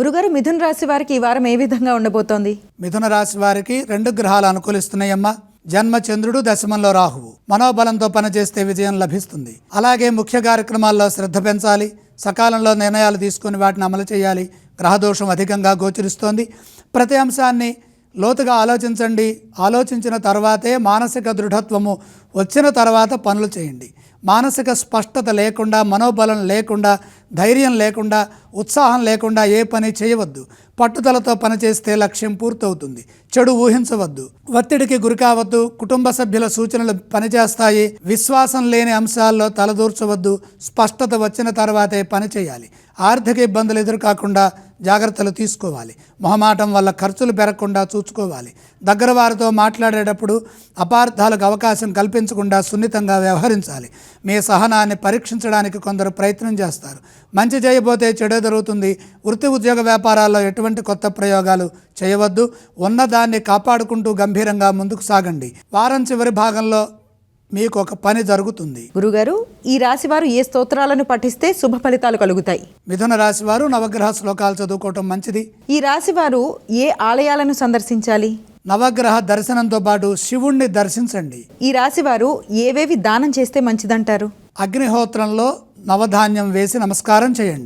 గురుగారు మిథున రాశి వారికి ఈ వారం ఏ విధంగా ఉండబోతోంది? మిథున రాశి వారికి రెండు గ్రహాలు అనుకూలిస్తున్నాయమ్మా. జన్మ చంద్రుడు దశమంలో రాహువు. మనోబలంతో పనిచేస్తే విజయం లభిస్తుంది. అలాగే ముఖ్య కార్యక్రమాల్లో శ్రద్ధ పెంచాలి. సకాలంలో నిర్ణయాలు తీసుకొని వాటిని అమలు చేయాలి. గ్రహదోషం అధికంగా గోచరిస్తోంది. ప్రతి అంశాన్ని లోతుగా ఆలోచించండి. ఆలోచించిన తర్వాతే మానసిక దృఢత్వము. వచ్చిన తర్వాత పనులు చేయండి. మానసిక స్పష్టత లేకుండా మనోబలం లేకుండా ధైర్యం లేకుండా ఉత్సాహం లేకుండా ఏ పని చేయవద్దు. పట్టుదలతో పనిచేస్తే లక్ష్యం పూర్తవుతుంది. చెడు ఊహించవద్దు. ఒత్తిడికి గురి కావద్దు. కుటుంబ సభ్యుల సూచనలు పనిచేస్తాయి. విశ్వాసం లేని అంశాల్లో తలదూర్చవద్దు. స్పష్టత వచ్చిన తర్వాతే పని చేయాలి. ఆర్థిక ఇబ్బందులు ఎదురుకాకుండా జాగ్రత్తలు తీసుకోవాలి. మొహమాటం వల్ల ఖర్చులు పెరగకుండా చూసుకోవాలి. దగ్గర వారితో మాట్లాడేటప్పుడు అపార్థాలకు అవకాశం కల్పించకుండా సున్నితంగా వ్యవహరించాలి. మీ సహనాన్ని పరీక్షించడానికి కొందరు ప్రయత్నం చేస్తారు. మంచి చేయబోతే చెడు జరుగుతుంది. వృత్తి ఉద్యోగ వ్యాపారాల్లో ఎటువంటి కొత్త ప్రయోగాలు చేయవద్దు. ఉన్నదాన్ని కాపాడుకుంటూ గంభీరంగా ముందుకు సాగండి. వారం చివరి భాగంలో మీకు ఒక పని జరుగుతుంది. గురుగారు ఈ రాశి వారు ఏ స్తోత్రాలను పఠిస్తే శుభ ఫలితాలు కలుగుతాయి? మిథున రాశి వారు నవగ్రహ శ్లోకాలు చదువుకోవటం మంచిది. ఈ రాశి వారు ఏ ఆలయాలను సందర్శించాలి? నవగ్రహ దర్శనంతో పాటు శివుణ్ణి దర్శించండి. ఈ రాశి వారు ఏవేవి దానం చేస్తే మంచిదంటారు? అగ్నిహోత్రంలో నవధాన్యం వేసి నమస్కారం చేయండి.